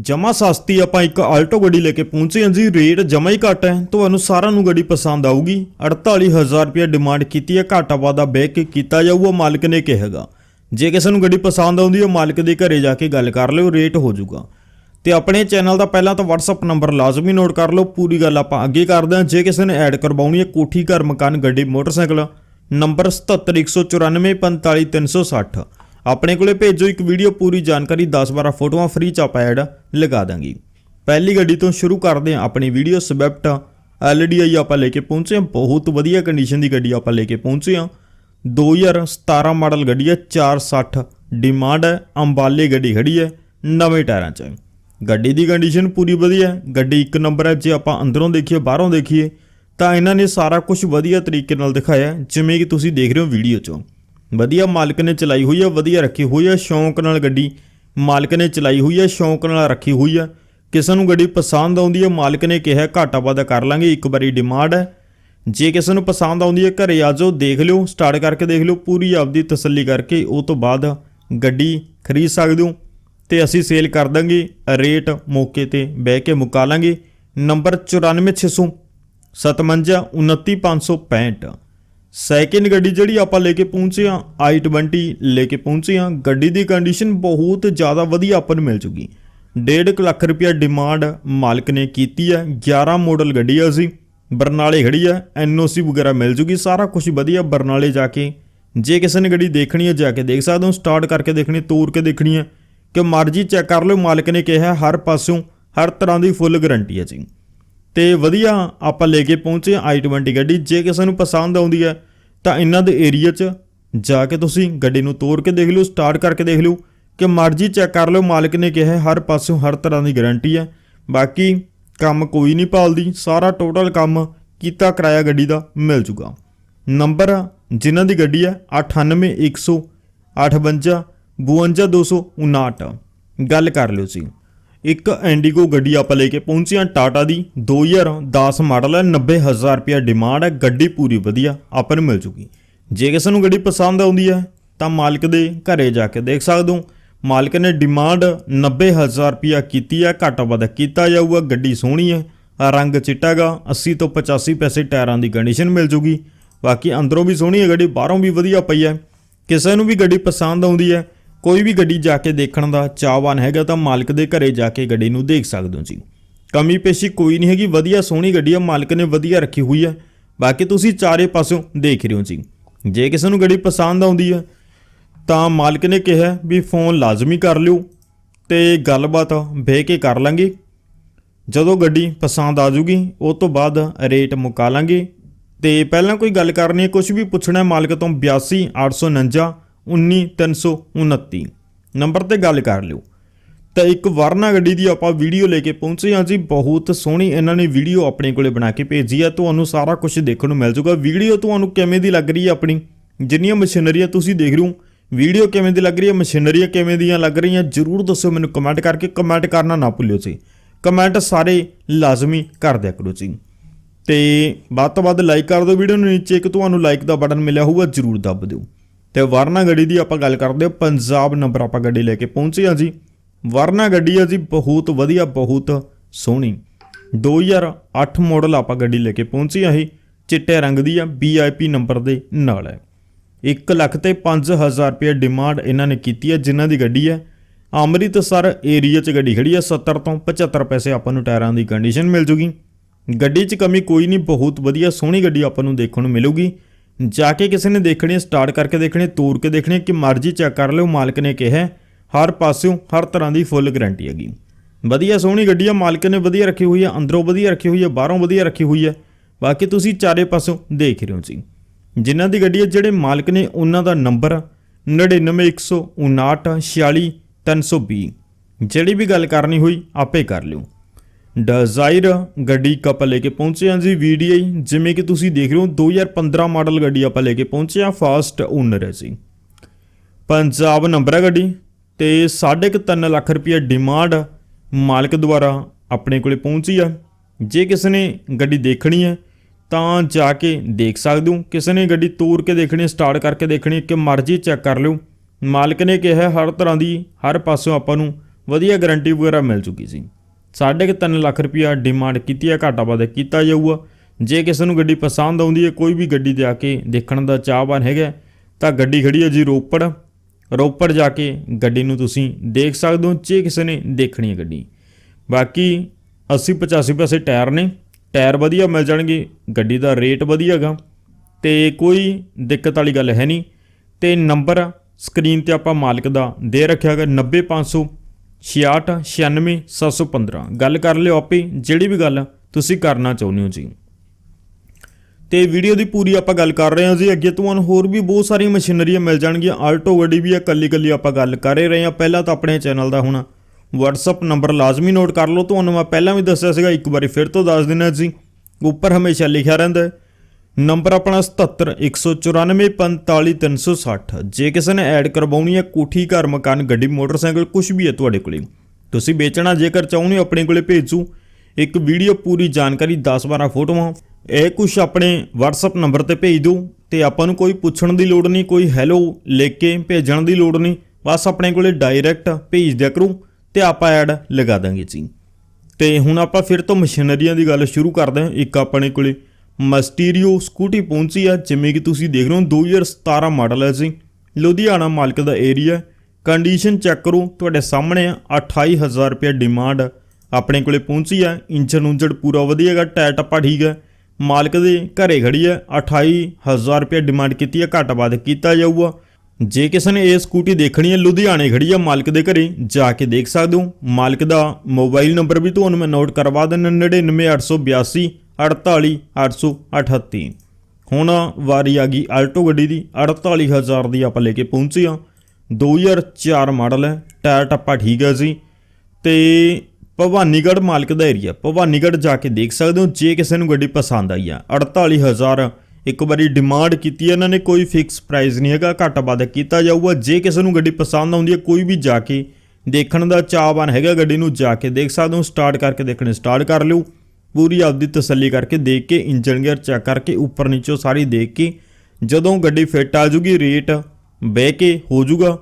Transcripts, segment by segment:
ਜਮਾ ਸਸਤੀ ਆਪਾਂ ਇੱਕ ਆਲਟੋ ਗੱਡੀ ਲੈ ਕੇ ਪਹੁੰਚੇ ਹਾਂ ਜੀ। ਰੇਟ ਜਮਾ ਹੀ ਘੱਟ ਹੈ। ਤੁਹਾਨੂੰ ਸਾਰਿਆਂ ਨੂੰ ਗੱਡੀ ਪਸੰਦ ਆਊਗੀ। 48000 ਰੁਪਏ ਡਿਮਾਂਡ ਕੀਤੀ ਹੈ। ਘਾਟਾ ਵਾਦਾ ਬਹਿ ਕੇ ਕੀਤਾ ਜਾਊਗਾ। ਮਾਲਕ ਨੇ ਕਿਹਾਗਾ। ਜੇ ਕਿਸੇ ਨੂੰ ਗੱਡੀ ਪਸੰਦ ਆਉਂਦੀ ਹੈ, ਮਾਲਕ ਦੇ ਘਰੇ ਜਾ ਕੇ ਗੱਲ ਕਰ ਲਿਓ। ਰੇਟ ਹੋ ਜਾਊਗਾ। ਤੇ ਆਪਣੇ ਚੈਨਲ ਦਾ ਪਹਿਲਾਂ ਤਾਂ WhatsApp ਨੰਬਰ ਲਾਜ਼ਮੀ ਨੋਟ ਕਰ ਲਓ। ਪੂਰੀ ਗੱਲ ਆਪਾਂ ਅੱਗੇ ਕਰਦੇ ਹਾਂ। ਜੇ ਕਿਸੇ ਨੇ ਐਡ ਕਰਵਾਉਣੀ ਹੈ, ਕੋਠੀ, ਘਰ, ਮਕਾਨ, ਗੱਡੀ, ਮੋਟਰਸਾਈਕਲ, ਨੰਬਰ 7714945360 ਆਪਣੇ ਕੋਲੇ ਭੇਜੋ ਇੱਕ ਵੀਡੀਓ। ਪੂਰੀ ਜਾਣਕਾਰੀ 10-12 ਫੋਟੋਆਂ ਫ੍ਰੀ ਚ ਆਪਾਂ ਐਡ ਲਗਾ ਦਾਂਗੇ। ਪਹਿਲੀ ਗੱਡੀ ਤੋਂ ਸ਼ੁਰੂ ਕਰਦੇ ਹਾਂ ਆਪਣੀ ਵੀਡੀਓ ਸਵਿਫਟ ਐਲਡੀਆਈ ਆਪਾਂ ਲੈ ਕੇ ਪਹੁੰਚੇ ਹਾਂ। ਬਹੁਤ ਵਧੀਆ ਕੰਡੀਸ਼ਨ ਦੀ ਗੱਡੀ ਆਪਾਂ ਲੈ ਕੇ ਪਹੁੰਚੇ ਹਾਂ। 2017 ਮਾਡਲ ਗੱਡੀ ਹੈ 460 ਡਿਮਾਂਡ ਹੈ, ਅੰਬਾਲੇ ਗੱਡੀ ਖੜੀ ਹੈ, ਨਵੇਂ ਟਾਇਰਾਂ 'ਚ ਗੱਡੀ ਦੀ ਕੰਡੀਸ਼ਨ ਪੂਰੀ ਵਧੀਆ ਹੈ। ਗੱਡੀ ਇੱਕ ਨੰਬਰ ਹੈ, ਜੇ ਆਪਾਂ ਅੰਦਰੋਂ ਦੇਖੀਏ, ਬਾਹਰੋਂ ਦੇਖੀਏ, ਤਾਂ ਇਹਨਾਂ ਨੇ ਸਾਰਾ ਕੁਝ ਵਧੀਆ ਤਰੀਕੇ ਨਾਲ ਦਿਖਾਇਆ ਜਿਵੇਂ ਕਿ ਤੁਸੀਂ ਦੇਖ ਰਹੇ ਹੋ ਵੀਡੀਓ 'ਚੋਂ। ਵਧੀਆ ਮਾਲਕ ਨੇ ਚਲਾਈ ਹੋਈ ਹੈ, ਵਧੀਆ ਰੱਖੀ ਹੋਈ ਹੈ, ਸ਼ੌਂਕ ਨਾਲ ਗੱਡੀ ਮਾਲਕ ਨੇ ਚਲਾਈ ਹੋਈ ਹੈ, ਸ਼ੌਂਕ ਨਾਲ ਰੱਖੀ ਹੋਈ ਹੈ। ਕਿਸੇ ਨੂੰ ਗੱਡੀ ਪਸੰਦ ਆਉਂਦੀ ਹੈ, ਮਾਲਕ ਨੇ ਕਿਹਾ, ਘਾਟਾ ਵਾਧਾ ਕਰ ਲਾਂਗੇ, ਇੱਕ ਵਾਰੀ ਡਿਮਾਂਡ ਹੈ। ਜੇ ਕਿਸੇ ਨੂੰ ਪਸੰਦ ਆਉਂਦੀ ਹੈ, ਘਰੇ ਆ ਜਾਓ, ਦੇਖ ਲਿਓ, ਸਟਾਰਟ ਕਰਕੇ ਦੇਖ ਲਿਓ, ਪੂਰੀ ਆਪਦੀ ਤਸੱਲੀ ਕਰਕੇ, ਉਹ ਤੋਂ ਬਾਅਦ ਗੱਡੀ ਖਰੀਦ ਸਕਦੇ ਹੋ। ਤੇ ਅਸੀਂ ਸੇਲ ਕਰ ਦਾਂਗੇ, ਰੇਟ ਮੌਕੇ ਤੇ ਬਹਿ ਕੇ ਮੁਕਾ ਲਾਂਗੇ। ਨੰਬਰ 94600 57565 ਸੈਕਿੰਡ ਗੱਡੀ ਜਿਹੜੀ ਆਪਾਂ ਲੈ ਕੇ ਪਹੁੰਚੇ ਆ i20 ਲੈ ਕੇ ਪਹੁੰਚੇ ਆ ਗੱਡੀ ਦੀ ਕੰਡੀਸ਼ਨ ਬਹੁਤ ਜ਼ਿਆਦਾ ਵਧੀਆ ਆਪਾਂ ਨੂੰ ਮਿਲ ਚੁੱਕੀ 1.5 ਲੱਖ ਰੁਪਇਆ ਡਿਮਾਂਡ ਮਾਲਕ ਨੇ ਕੀਤੀ ਹੈ 11 ਮਾਡਲ ਗੱਡੀ ਆ ਅਸੀਂ, ਬਰਨਾਲੇ ਖੜੀ ਆ ਐਨਓਸੀ ਵਗੈਰਾ ਮਿਲ ਜੂਗੀ, ਸਾਰਾ ਕੁਝ ਵਧੀਆ ਬਰਨਾਲੇ ਜਾ ਕੇ। ਜੇ ਕਿਸੇ ਨੇ ਗੱਡੀ ਦੇਖਣੀ ਹੈ ਜਾ ਕੇ ਦੇਖ ਸਕਦੇ ਹੋ ਸਟਾਰਟ ਕਰਕੇ ਦੇਖਣੀ, ਤੋਰ ਕੇ ਦੇਖਣੀ ਹੈ ਕਿ ਮਰਜ਼ੀ ਚੈੱਕ ਕਰ ਲਓ, ਮਾਲਕ ਨੇ ਕਿਹਾ ਹਰ ਪਾਸੋਂ ਹਰ ਤਰ੍ਹਾਂ ਦੀ ਫੁੱਲ ਗਾਰੰਟੀ ਹੈ ਜੀ। ਤੇ ਵਧੀਆ ਆਪਾਂ ਲੈ ਕੇ ਪਹੁੰਚੇ i20 ਗੱਡੀ। ਜੇ ਕਿਸੇ ਨੂੰ ਪਸੰਦ ਆਉਂਦੀ ਹੈ, ਤਾਂ ਇਹਨਾਂ ਦੇ ਏਰੀਆ 'ਚ ਜਾ ਕੇ ਤੁਸੀਂ ਗੱਡੀ ਨੂੰ ਤੋੜ ਕੇ ਦੇਖ ਲਓ, ਸਟਾਰਟ ਕਰਕੇ ਦੇਖ ਲਓ ਕਿ ਮਰਜ਼ੀ ਚੈੱਕ ਕਰ ਲਓ, ਮਾਲਕ ਨੇ ਕਿਹਾ ਹਰ ਪਾਸਿਓਂ ਹਰ ਤਰ੍ਹਾਂ ਦੀ ਗਾਰੰਟੀ ਹੈ। ਬਾਕੀ ਕੰਮ ਕੋਈ ਨਹੀਂ ਭਾਲਦੀ, ਸਾਰਾ ਟੋਟਲ ਕੰਮ ਕੀਤਾ ਕਿਰਾਇਆ ਗੱਡੀ ਦਾ ਮਿਲ ਜੂਗਾ। ਨੰਬਰ ਜਿਨ੍ਹਾਂ ਦੀ ਗੱਡੀ ਹੈ 98100 58 52259 ਗੱਲ ਕਰ ਲਿਓ ਜੀ। ਇੱਕ ਐਂਡੀਗੋ ਗੱਡੀ ਆਪਾਂ ਲੈ ਕੇ ਪਹੁੰਚੇ ਹਾਂ ਟਾਟਾ ਦੀ। 2010 ਮਾਡਲ ਹੈ 90000 ਰੁਪਏ ਡਿਮਾਂਡ ਹੈ, ਗੱਡੀ ਪੂਰੀ ਵਧੀਆ, ਆਪਾਂ ਨੂੰ ਮਿਲ ਜੂਗੀ। ਜੇ ਕਿਸੇ ਨੂੰ ਗੱਡੀ ਪਸੰਦ ਆਉਂਦੀ ਹੈ, ਤਾਂ ਮਾਲਕ ਦੇ ਘਰੇ ਜਾ ਕੇ ਦੇਖ ਸਕਦੇ ਹੋ। ਮਾਲਕ ਨੇ ਡਿਮਾਂਡ 90000 ਰੁਪਿਆ ਕੀਤੀ ਹੈ, ਘੱਟ ਵੱਧ ਕੀਤਾ ਜਾਊਗਾ, ਗੱਡੀ ਸੋਹਣੀ ਹੈ, ਰੰਗ ਚਿੱਟਾਗਾ 80 ਤੋਂ 85 ਪੈਸੇ ਟਾਇਰਾਂ ਦੀ ਕੰਡੀਸ਼ਨ ਮਿਲ ਜੂਗੀ। ਬਾਕੀ ਅੰਦਰੋਂ ਵੀ ਸੋਹਣੀ ਹੈ, ਗੱਡੀ ਬਾਹਰੋਂ ਵੀ ਵਧੀਆ ਪਈ ਹੈ। ਕਿਸੇ ਨੂੰ ਵੀ ਗੱਡੀ ਪਸੰਦ ਆਉਂਦੀ ਹੈ ਕੋਈ ਵੀ ਗੱਡੀ ਜਾ ਕੇ ਦੇਖਣ ਦਾ ਚਾਹਵਾਨ ਹੈਗਾ ਤਾਂ ਮਾਲਕ ਦੇ ਘਰੇ ਜਾ ਕੇ ਗੱਡੀ ਨੂੰ ਦੇਖ ਸਕਦੇ ਹੋ ਜੀ। ਕਮੀ ਪੇਸ਼ੀ ਕੋਈ ਨਹੀਂ ਹੈਗੀ, ਵਧੀਆ ਸੋਹਣੀ ਗੱਡੀ ਆ, ਮਾਲਕ ਨੇ ਵਧੀਆ ਰੱਖੀ ਹੋਈ ਹੈ ਬਾਕੀ ਤੁਸੀਂ ਚਾਰੇ ਪਾਸੋਂ ਦੇਖ ਰਹੇ ਹੋ ਜੀ। ਜੇ ਕਿਸੇ ਨੂੰ ਗੱਡੀ ਪਸੰਦ ਆਉਂਦੀ ਹੈ ਤਾਂ ਮਾਲਕ ਨੇ ਕਿਹਾ ਵੀ ਫੋਨ ਲਾਜ਼ਮੀ ਕਰ ਲਿਓ ਤੇ ਗੱਲਬਾਤ ਬਹਿ ਕੇ ਕਰ ਲਾਂਗੇ। ਜਦੋਂ ਗੱਡੀ ਪਸੰਦ ਆ ਜੂਗੀ ਉਹ ਤੋਂ ਬਾਅਦ ਰੇਟ ਮੁਕਾ ਲਾਂਗੇ। ਤੇ ਪਹਿਲਾਂ ਕੋਈ ਗੱਲ ਕਰਨੀ ਹੈ ਕੁਝ ਵੀ ਪੁੱਛਣਾ ਮਾਲਕ ਤੋਂ 82 849 19329 ਨੰਬਰ ਤੇ ਗੱਲ ਕਰ ਲਿਓ। ਤਾਂ ਇੱਕ ਵਰਨਾ ਗੱਡੀ ਦੀ ਆਪਾਂ ਵੀਡੀਓ ਲੈ ਕੇ ਪਹੁੰਚੇ ਹਾਂ ਜੀ। ਬਹੁਤ ਸੋਹਣੀ ਇਹਨਾਂ ਨੇ ਵੀਡੀਓ ਆਪਣੇ ਕੋਲੇ ਬਣਾ ਕੇ ਭੇਜੀ ਹੈ ਤੁਹਾਨੂੰ ਸਾਰਾ ਕੁਝ ਦੇਖਣ ਨੂੰ ਮਿਲ ਜਾਊਗਾ ਵੀਡੀਓ ਤੁਹਾਨੂੰ ਕਿਵੇਂ ਦੀ ਲੱਗ ਰਹੀ ਹੈ ਆਪਣੀ? ਜਿੰਨੀਆਂ ਮਸ਼ੀਨਰੀਆਂ ਤੁਸੀਂ ਦੇਖ ਰਹੇ ਹੋ, ਵੀਡੀਓ ਕਿਵੇਂ ਦੀ ਲੱਗ ਰਹੀ ਹੈ ਮਸ਼ੀਨਰੀਆਂ ਕਿਵੇਂ ਦੀਆਂ ਲੱਗ ਰਹੀਆਂ? ਜਰੂਰ ਦੱਸੋ ਮੈਨੂੰ ਕਮੈਂਟ ਕਰਕੇ। ਕਮੈਂਟ ਕਰਨਾ ਨਾ ਭੁੱਲਿਓ ਜੀ। ਕਮੈਂਟ ਸਾਰੇ ਲਾਜ਼ਮੀ ਕਰ ਦਿਆ ਕਰੋ ਜੀ। ਤੇ ਵੱਧ ਤੋਂ ਵੱਧ ਲਾਈਕ ਕਰ ਦਿਓ। ਵੀਡੀਓ ਨੂੰ ਨੀਚੇ ਇੱਕ ਤੁਹਾਨੂੰ ਲਾਈਕ ਦਾ ਬਟਨ ਮਿਲਿਆ ਹੋਊਗਾ, ਜਰੂਰ ਦੱਬ ਦਿਓ। ਤੇ ਵਰਨਾ ਗੱਡੀ ਦੀ ਆਪਾਂ ਗੱਲ ਕਰਦੇ ਹਾਂ, ਪੰਜਾਬ ਨੰਬਰ ਆਪਾਂ ਗੱਡੀ ਲੈ ਕੇ ਪਹੁੰਚੇ ਹਾਂ ਜੀ। ਵਰਨਾ ਗੱਡੀ ਆ ਜੀ, ਬਹੁਤ ਵਧੀਆ, ਬਹੁਤ ਸੋਹਣੀ। 2008 ਮਾਡਲ ਆਪਾਂ ਗੱਡੀ ਲੈ ਕੇ ਪਹੁੰਚੀ ਆ ਇਹ, ਚਿੱਟੇ ਰੰਗ ਦੀ ਆ VIP ਨੰਬਰ ਦੇ ਨਾਲ ਹੈ। 1 ਲੱਖ ਤੇ 5000 ਰੁਪਏ ਡਿਮਾਂਡ ਇਹਨਾਂ ਨੇ ਕੀਤੀ ਹੈ ਜਿਨ੍ਹਾਂ ਦੀ ਗੱਡੀ ਹੈ। ਅੰਮ੍ਰਿਤਸਰ ਏਰੀਆ 'ਚ ਗੱਡੀ ਖੜੀ ਹੈ 70 ਤੋਂ 75 ਪੈਸੇ ਆਪਾਂ ਨੂੰ ਟਾਇਰਾਂ ਦੀ ਕੰਡੀਸ਼ਨ ਮਿਲ ਜੂਗੀ। ਗੱਡੀ 'ਚ ਕਮੀ ਕੋਈ ਨਹੀਂ, ਬਹੁਤ ਵਧੀਆ, ਸੋਹਣੀ ਗੱਡੀ ਆਪਾਂ ਨੂੰ ਦੇਖਣ ਨੂੰ ਮਿਲੂਗੀ। ਜਾ ਕੇ ਕਿਸੇ ਨੇ ਦੇਖਣੀ ਸਟਾਰਟ ਕਰਕੇ ਦੇਖਣੀ ਤੋੜ ਕੇ ਦੇਖਣੀ ਕਿ ਮਰਜ਼ੀ ਚੈੱਕ ਕਰ ਲਿਓ, ਮਾਲਕ ਨੇ ਕਿਹਾ ਹਰ ਪਾਸਿਓਂ ਹਰ ਤਰ੍ਹਾਂ ਦੀ ਫੁੱਲ ਗਾਰੰਟੀ ਹੈਗੀ। ਵਧੀਆ ਸੋਹਣੀ ਗੱਡੀ ਆ, ਮਾਲਕ ਨੇ ਵਧੀਆ ਰੱਖੀ ਹੋਈ ਆ, ਅੰਦਰੋਂ ਵਧੀਆ ਰੱਖੀ ਹੋਈ ਹੈ ਬਾਹਰੋਂ ਵਧੀਆ ਰੱਖੀ ਹੋਈ ਹੈ ਬਾਕੀ ਤੁਸੀਂ ਚਾਰੇ ਪਾਸੋਂ ਦੇਖ ਰਹੇ ਹੋ ਜੀ। ਜਿਨ੍ਹਾਂ ਦੀ ਗੱਡੀ ਹੈ ਜਿਹੜੇ ਮਾਲਕ ਨੇ ਉਹਨਾਂ ਦਾ ਨੰਬਰ 9915946320 ਜਿਹੜੀ ਵੀ ਗੱਲ ਕਰਨੀ ਹੋਈ, ਆਪੇ ਕਰ ਲਿਓ। ਡਿਜ਼ਾਇਰ ਗੱਡੀ ਆਪਾਂ ਲੈ ਕੇ ਪਹੁੰਚੇ ਹਾਂ ਜੀ, VDI, ਜਿਵੇਂ ਕਿ ਤੁਸੀਂ ਦੇਖ ਰਹੇ ਹੋ 2015 ਮਾਡਲ ਗੱਡੀ ਆਪਾਂ ਲੈ ਕੇ ਪਹੁੰਚੇ ਹਾਂ ਫਾਸਟ ਓਨਰ ਹੈ ਜੀ। ਪੰਜਾਬ ਨੰਬਰ ਹੈ ਗੱਡੀ ਤੇ 3.5 ਲੱਖ ਰੁਪਏ ਡਿਮਾਂਡ ਮਾਲਕ ਦੁਆਰਾ ਆਪਣੇ ਕੋਲੇ ਪਹੁੰਚੀ ਆ। ਜੇ ਕਿਸੇ ਨੇ ਗੱਡੀ ਦੇਖਣੀ ਹੈ, ਤਾਂ ਜਾ ਕੇ ਦੇਖ ਸਕਦੇ ਹੋ। ਕਿਸੇ ਨੇ ਗੱਡੀ ਤੋੜ ਕੇ ਦੇਖਣੀ ਸਟਾਰਟ ਕਰਕੇ ਦੇਖਣੀ ਕਿ ਮਰਜ਼ੀ ਚੈੱਕ ਕਰ ਲਿਓ। ਮਾਲਕ ਨੇ ਕਿਹਾ, ਹਰ ਤਰ੍ਹਾਂ ਦੀ ਹਰ ਪਾਸੋਂ ਆਪਾਂ ਨੂੰ ਵਧੀਆ ਗਾਰੰਟੀ ਵਗੈਰਾ ਮਿਲ ਚੁੱਕੀ ਸੀ ਸਾਢੇ ਕੁ ਤਿੰਨ ਲੱਖ ਰੁਪਇਆ ਡਿਮਾਂਡ ਕੀਤੀ ਹੈ, ਘਾਟਾ ਵਾਧਾ ਕੀਤਾ ਜਾਊਗਾ। ਜੇ ਕਿਸੇ ਨੂੰ ਗੱਡੀ ਪਸੰਦ ਆਉਂਦੀ ਹੈ, ਕੋਈ ਵੀ ਗੱਡੀ ਤੇ ਆ ਕੇ ਦੇਖਣ ਦਾ ਚਾਹਵਾਨ ਹੈਗਾ ਤਾਂ ਗੱਡੀ ਖੜੀ ਹੈ ਜੀ ਰੋਪੜ। ਰੋਪੜ ਜਾ ਕੇ ਗੱਡੀ ਨੂੰ ਤੁਸੀਂ ਦੇਖ ਸਕਦੇ ਹੋ, ਜੇ ਕਿਸੇ ਨੇ ਦੇਖਣੀ ਹੈ ਗੱਡੀ। ਬਾਕੀ 80 85 ਪੈਸੇ ਟਾਇਰ ਨੇ, ਟਾਇਰ ਵਧੀਆ ਮਿਲ ਜਾਣਗੇ, ਗੱਡੀ ਦਾ ਰੇਟ ਵਧੀਆ ਹੈਗਾ। ਤੇ ਕੋਈ ਦਿੱਕਤ ਵਾਲੀ ਗੱਲ ਹੈ ਨਹੀਂ। ਤੇ ਨੰਬਰ ਸਕਰੀਨ ਤੇ ਆਪਾਂ ਮਾਲਕ ਦਾ ਦੇ ਰੱਖਿਆ ਹੈਗਾ 90500 66 96 715 ਗੱਲ ਕਰ ਲਿਓ ਆਪੇ, ਜਿਹੜੀ ਵੀ ਗੱਲ ਤੁਸੀਂ ਕਰਨਾ ਚਾਹੁੰਦੇ ਹੋ ਜੀ। ਤੇ ਵੀਡੀਓ ਦੀ ਪੂਰੀ ਆਪਾਂ ਗੱਲ ਕਰ ਰਹੇ ਹਾਂ ਜੀ। ਅੱਗੇ ਤੁਹਾਨੂੰ ਹੋਰ ਵੀ ਬਹੁਤ ਸਾਰੀਆਂ ਮਸ਼ੀਨਰੀਆਂ ਮਿਲ ਜਾਣਗੀਆਂ। ਆਲਟੋ ਗੱਡੀ ਵੀ ਆ ਕੱਲੀ ਕੱਲੀ ਆਪਾਂ ਗੱਲ ਕਰ ਹੀ ਰਹੇ ਹਾਂ। ਪਹਿਲਾਂ ਤਾਂ ਆਪਣੇ ਚੈਨਲ ਦਾ ਹੁਣ WhatsApp ਨੰਬਰ ਲਾਜ਼ਮੀ ਨੋਟ ਕਰ ਲਓ। ਤੁਹਾਨੂੰ ਮੈਂ ਪਹਿਲਾਂ ਵੀ ਦੱਸਿਆ ਸੀਗਾ, ਇੱਕ ਵਾਰੀ ਫਿਰ ਤੋਂ ਦੱਸ ਦਿੰਦਾ ਜੀ। ਉੱਪਰ ਹਮੇਸ਼ਾ ਲਿਖਿਆ ਰਹਿੰਦਾ ਹੈ। ਨੰਬਰ ਆਪਣਾ 7714945360 ਜੇ ਕਿਸੇ ਨੇ ਐਡ ਕਰਵਾਉਣੀ ਹੈ ਕੋਠੀ, ਘਰ, ਮਕਾਨ, ਗੱਡੀ, ਮੋਟਰਸਾਈਕਲ ਕੁਝ ਵੀ ਹੈ ਤੁਹਾਡੇ ਕੋਲੇ। ਤੁਸੀਂ ਵੇਚਣਾ ਜੇਕਰ ਚਾਹੁੰਦੇ ਹੋ, ਆਪਣੇ ਕੋਲੇ ਭੇਜੋ। ਇੱਕ ਵੀਡੀਓ ਪੂਰੀ ਜਾਣਕਾਰੀ 10-12 ਫੋਟੋਆਂ। ਇਹ ਕੁਝ ਆਪਣੇ WhatsApp ਨੰਬਰ ਤੇ ਭੇਜ ਦਿਓ। ਤੇ ਆਪਾਂ ਨੂੰ ਕੋਈ ਪੁੱਛਣ ਦੀ ਲੋੜ ਨਹੀਂ, ਕੋਈ ਹੈਲੋ ਲਿਖ ਕੇ ਭੇਜਣ ਦੀ ਲੋੜ ਨਹੀਂ। ਬਸ ਆਪਣੇ ਕੋਲੇ ਡਾਇਰੈਕਟ ਭੇਜ ਦਿਆ ਕਰੋ ਤੇ ਆਪਾਂ ਐਡ ਲਗਾ ਦਾਂਗੇ ਜੀ। ਤੇ ਹੁਣ ਆਪਾਂ ਫਿਰ ਤੋਂ ਮਸ਼ੀਨਰੀਆਂ ਦੀ ਗੱਲ ਸ਼ੁਰੂ ਕਰਦੇ ਹਾਂ। ਇੱਕ ਆਪਣੇ ਕੋਲੇ ਮਸਟੀਰੀਓ ਸਕੂਟੀ ਪਹੁੰਚੀ ਆ, ਜਿਵੇਂ ਕਿ ਤੁਸੀਂ ਦੇਖ ਰਹੇ ਹੋ 2017 ਮਾਡਲ ਹੈ ਜੀ। ਲੁਧਿਆਣਾ ਮਾਲਕ ਦਾ ਏਰੀਆ ਕੰਡੀਸ਼ਨ ਚੈੱਕ ਕਰੋ, ਤੁਹਾਡੇ ਸਾਹਮਣੇ ਆ 28000 ਰੁਪਏ ਡਿਮਾਂਡ ਆਪਣੇ ਕੋਲੇ ਪਹੁੰਚੀ ਆ ਇੰਜਨ ਉਂਜੜ ਪੂਰਾ ਵਧੀਆ ਹੈਗਾ ਟਾਇਰ ਟੱਪਾ ਠੀਕ ਹੈ ਮਾਲਕ ਦੇ ਘਰੇ ਖੜੀ ਹੈ 28000 ਰੁਪਏ ਡਿਮਾਂਡ ਕੀਤੀ ਹੈ ਘੱਟ ਵੱਧ ਕੀਤਾ ਜਾਊਗਾ। ਜੇ ਕਿਸੇ ਨੇ ਇਹ ਸਕੂਟੀ ਦੇਖਣੀ ਹੈ ਲੁਧਿਆਣੇ ਖੜੀ ਹੈ ਮਾਲਕ ਦੇ ਘਰੇ, ਜਾ ਕੇ ਦੇਖ ਸਕਦੇ ਹੋ। ਮਾਲਕ ਦਾ ਮੋਬਾਈਲ ਨੰਬਰ ਵੀ ਤੁਹਾਨੂੰ ਮੈਂ ਨੋਟ ਕਰਵਾ ਦਿੰਦਾ 99882 48838 ਹੁਣ ਵਾਰੀ ਆ ਗਈ ਆਲਟੋ ਗੱਡੀ ਦੀ 48000 ਦੀ ਆਪਾਂ ਲੈ ਕੇ ਪਹੁੰਚੇ ਆ 2004 ਮਾਡਲ ਹੈ, ਟਾਇਰ ਟੱਪਾ ਠੀਕ ਹੈ ਜੀ। ਤੇ ਭਵਾਨੀਗੜ੍ਹ ਮਾਲਕ ਦਾ ਏਰੀਆ, ਭਵਾਨੀਗੜ੍ਹ ਜਾ ਕੇ ਦੇਖ ਸਕਦੇ ਹੋ, ਜੇ ਕਿਸੇ ਨੂੰ ਗੱਡੀ ਪਸੰਦ ਆਈ ਆ। 48000 ਇੱਕ ਵਾਰੀ ਡਿਮਾਂਡ ਕੀਤੀ ਹੈ, ਇਹਨਾਂ ਨੇ ਕੋਈ ਫਿਕਸ ਪ੍ਰਾਈਸ ਨਹੀਂ ਹੈਗਾ, ਘੱਟ ਵੱਧ ਕੀਤਾ ਜਾਊਗਾ। ਜੇ ਕਿਸੇ ਨੂੰ ਗੱਡੀ ਪਸੰਦ ਆਉਂਦੀ ਹੈ, ਕੋਈ ਵੀ ਜਾ ਕੇ ਦੇਖਣ ਦਾ ਚਾਹਵਾਨ ਹੈਗਾ, ਗੱਡੀ ਨੂੰ ਜਾ ਕੇ ਦੇਖ ਸਕਦੇ ਹੋ ਸਟਾਰਟ ਕਰਕੇ ਦੇਖਣੇ ਸਟਾਰਟ ਕਰ ਲਿਓ। ਪੂਰੀ ਆਪਦੀ ਤਸੱਲੀ ਕਰਕੇ ਦੇਖ ਕੇ ਇੰਜਨ ਗੇਅਰ ਚੈੱਕ ਕਰਕੇ, ਉੱਪਰ ਨੀਚੋਂ ਸਾਰੀ ਦੇਖ ਕੇ, ਜਦੋਂ ਗੱਡੀ ਫਿੱਟ ਆ ਜੂਗੀ ਰੇਟ ਬਹਿ ਕੇ ਹੋ ਜੂਗਾ।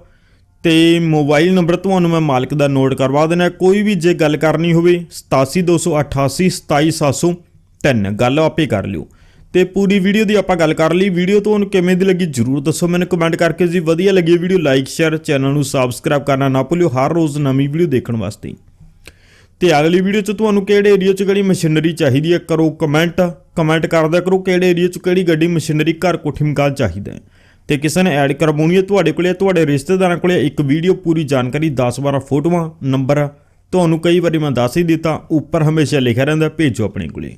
ਤੇ ਮੋਬਾਈਲ ਨੰਬਰ ਤੁਹਾਨੂੰ ਮੈਂ ਮਾਲਕ ਦਾ ਨੋਟ ਕਰਵਾ ਦੇਣਾ ਕੋਈ ਵੀ ਜੇ ਗੱਲ ਕਰਨੀ ਹੋਵੇ 87288 27703 ਗੱਲ ਆਪੇ ਕਰ ਲਿਓ। ਤੇ ਪੂਰੀ ਵੀਡੀਓ ਦੀ ਆਪਾਂ ਗੱਲ ਕਰ ਲਈ ਵੀਡੀਓ ਤੁਹਾਨੂੰ ਕਿਵੇਂ ਦੀ ਲੱਗੀ, ਜਰੂਰ ਦੱਸੋ ਮੈਨੂੰ ਕਮੈਂਟ ਕਰਕੇ ਜੀ। ਵਧੀਆ ਲੱਗੀ ਵੀਡੀਓ ਲਾਈਕ ਸ਼ੇਅਰ ਚੈਨਲ ਨੂੰ ਸਬਸਕ੍ਰਾਈਬ ਕਰਨਾ ਨਾ ਭੁੱਲਿਓ, ਹਰ ਰੋਜ਼ ਨਵੀਂ ਵੀਡੀਓ ਦੇਖਣ ਵਾਸਤੇ। ਤੇ ਅਗਲੀ ਵੀਡੀਓ 'ਚ ਤੁਹਾਨੂੰ ਕਿਹੜੇ ਏਰੀਆ 'ਚ ਕਿਹੜੀ ਮਸ਼ੀਨਰੀ ਚਾਹੀਦੀ ਹੈ? ਕਰੋ ਕਮੈਂਟ ਕਮੈਂਟ ਕਰਦਿਆ ਕਰੋ ਕਿਹੜੇ ਏਰੀਆ 'ਚ ਕਿਹੜੀ ਗੱਡੀ ਮਸ਼ੀਨਰੀ ਘਰ ਕੋਠੀ ਮਕਾਨ ਚਾਹੀਦਾ ਹੈ। ਤੇ ਕਿਸੇ ਨੇ ਐਡ ਕਰਵਾਉਣੀ ਹੈ ਤੁਹਾਡੇ ਕੋਲੇ, ਤੁਹਾਡੇ ਰਿਸ਼ਤੇਦਾਰਾਂ ਕੋਲੇ ਇੱਕ ਵੀਡੀਓ ਪੂਰੀ ਜਾਣਕਾਰੀ 10-12 ਫੋਟੋਆਂ ਨੰਬਰ ਤੁਹਾਨੂੰ ਕਈ ਵਾਰੀ ਮੈਂ ਦੱਸ ਹੀ ਦਿੱਤਾ, ਉੱਪਰ ਹਮੇਸ਼ਾ ਲਿਖਿਆ ਰਹਿੰਦਾ, ਭੇਜੋ ਆਪਣੇ ਕੋਲੇ।